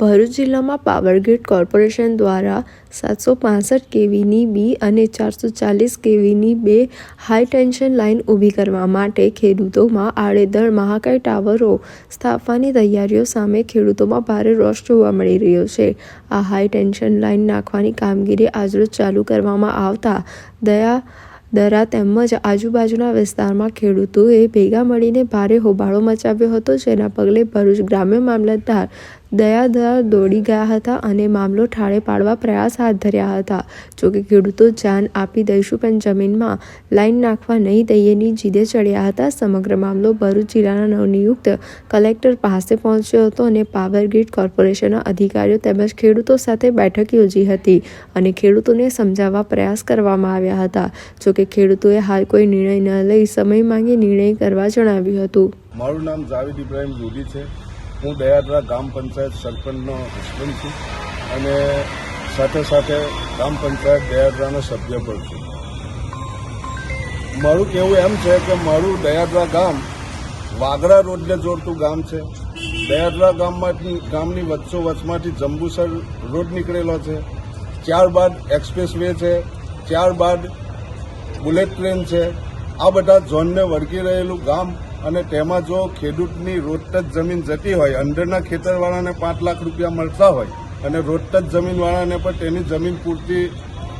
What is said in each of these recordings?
ભરૂચ જિલ્લામાં Power Grid corporation દ્વારા સાતસો પાસઠ કેવીની બી અને ચારસો ચાલીસ કેવીની બે હાઈ ટેન્શન લાઇન ઊભી કરવા માટે ખેડૂતોમાં આડેધડ મહાકાય ટાવરો સ્થાપવાની તૈયારીઓ સામે ખેડૂતોમાં ભારે રોષ જોવા મળી રહ્યો છે. આ હાઈ ટેન્શન લાઇન નાખવાની કામગીરી આજરોજ ચાલુ કરવામાં આવતા દયા દરા તેમજ આજુબાજુના વિસ્તારમાં ખેડૂતોએ ભેગા મળીને ભારે હોબાળો મચાવ્યો હતો. જેના પગલે ભરૂચ ગ્રામ્ય મામલતદાર દયાદર દોડી ગયા હતા અને મામલો ઠાળે પાડવા પ્રયાસ હાથ ધર્યા હતા. જોકે ખેડૂતો જાન આપી દઈશું પણ જમીનમાં લાઈન નાખવા નહીં દઈએની જીદે ચડ્યા હતા. સમગ્ર મામલો ભરૂચ જિલ્લાના નવનિયુક્ત કલેક્ટર પાસે પહોંચ્યો હતો અને પાવર ગ્રીડ કોર્પોરેશનના અધિકારીઓ તેમજ ખેડૂતો સાથે બેઠક યોજી હતી અને ખેડૂતોને સમજાવવા પ્રયાસ કરવામાં આવ્યા હતા. જોકે ખેડૂતોએ હાલ કોઈ નિર્ણય ન લઈ સમય માંગી નિર્ણય કરવા જણાવ્યું હતું. મારું નામ જાવેદ ઇબ્રાહિમ રૂડી છે. હું દયાદરા ગામ પંચાયત સરપંચનો હસબન્ડ છું અને સાથે સાથે ગ્રામ પંચાયત દયાદરાનો સભ્ય પણ છું. મારું કહેવું એમ છે કે મારું દયાદરા ગામ વાગરા રોડને જોડતું ગામ છે. દયાદરા ગામમાંથી ગામની વચ્ચો વચમાંથી જંબુસર રોડ નીકળેલો છે. ત્યારબાદ એક્સપ્રેસ વે છે. ત્યારબાદ બુલેટ ટ્રેન છે. આ બધા ઝોનને વળગી રહેલું ગામ અને તેમાં જો ખેડૂતની રોડટચ જમીન જતી હોય, અંદરના ખેતરવાળાને પાંચ લાખ રૂપિયા મળતા હોય અને રોડટચ જમીનવાળાને પણ તેની જમીન પૂરતી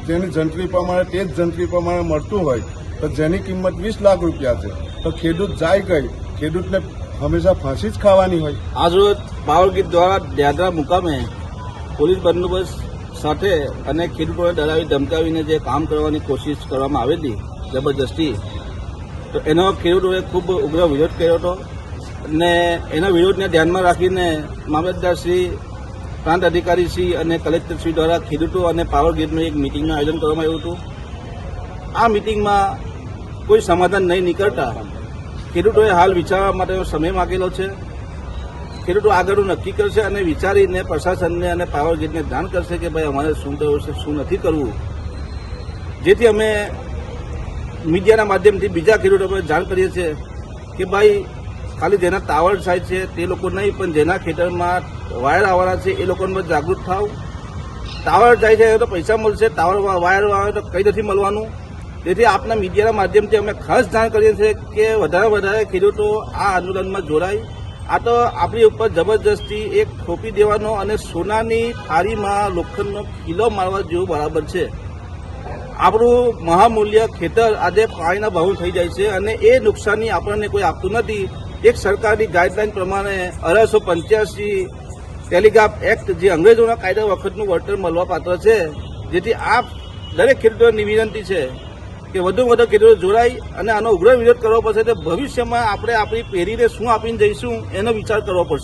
તેની જંત્રી પ્રમાણે, તે જ જંત્રી પ્રમાણે મળતું હોય, તો જેની કિંમત વીસ લાખ રૂપિયા છે. તો ખેડૂત જાય ગઈ, ખેડૂતને હંમેશા ફાંસી જ ખાવાની હોય. આજરોજ પાવર ગ્રીડ દ્વારા ડ્યાદરા મુકામે પોલીસ બંદોબસ્ત સાથે અને ખેડૂતોને ડરાવી ધમકાવીને જે કામ કરવાની કોશિશ કરવામાં આવેલી, જબરજસ્તી તો એનો ખેડૂતોએ ખૂબ ઉગ્ર વિરોધ કર્યો હતો. અને એના વિરોધને ધ્યાનમાં રાખીને મામલતદારશ્રી પ્રાંત અધિકારીશ્રી અને કલેક્ટરશ્રી દ્વારા ખેડૂતો અને પાવર ગ્રીડનું એક મિટિંગનું આયોજન કરવામાં આવ્યું હતું. આ મિટિંગમાં કોઈ સમાધાન નહીં નીકળતા ખેડૂતોએ હાલ વિચારવા માટેનો સમય માગેલો છે. ખેડૂતો આગળનું નક્કી કરશે અને વિચારીને પ્રશાસનને અને પાવર ગ્રીડને ધ્યાન કરશે કે ભાઈ અમારે શું કરવું છે, શું નથી કરવું. જેથી અમે મીડિયાના માધ્યમથી બીજા ખેડૂતો જાણ કરીએ છીએ કે ભાઈ, ખાલી જેના ટાવર સાઈડ છે તે લોકો નહીં, પણ જેના ખેતરમાં વાયર આવવાના છે એ લોકોને પણ જાગૃત થાવ. ટાવર જાય છે તો પૈસા મળશે ટાવર વાયર આવે તો કંઈ નથી મળવાનું. તેથી આપના મીડિયાના માધ્યમથી અમે ખાસ જાણ કરીએ છીએ કે વધારે વધારે ખેડૂતો આ આંદોલનમાં જોડાય. આ તો આપણી ઉપર જબરજસ્તી એક થોપી દેવાનો અને સોનાની થાળીમાં લોખંડનો કિલો મારવા જેવું બરાબર છે. આપણું મહામૂલ્ય ખેતર આજે પાણીના ભાવ થઈ જાય છે અને એ નુકસાની આપણને કોઈ આપતું નથી. એક સરકારની ગાઈડલાઈન પ્રમાણે અઢારસો પંચ્યાસી ટેલિગ્રાફ એક્ટ જે અંગ્રેજોના કાયદા વખતનું વળતર મળવાપાત્ર છે, જેથી આ દરેક ખેડૂતોની વિનંતી છે કે વધુ વધુ ખેડૂતો જોડાય અને આનો ઉગ્ર વિરોધ કરવો પડશે, તો ભવિષ્યમાં આપણે આપણી પેઢીને શું આપીને જઈશું એનો વિચાર કરવો પડશે.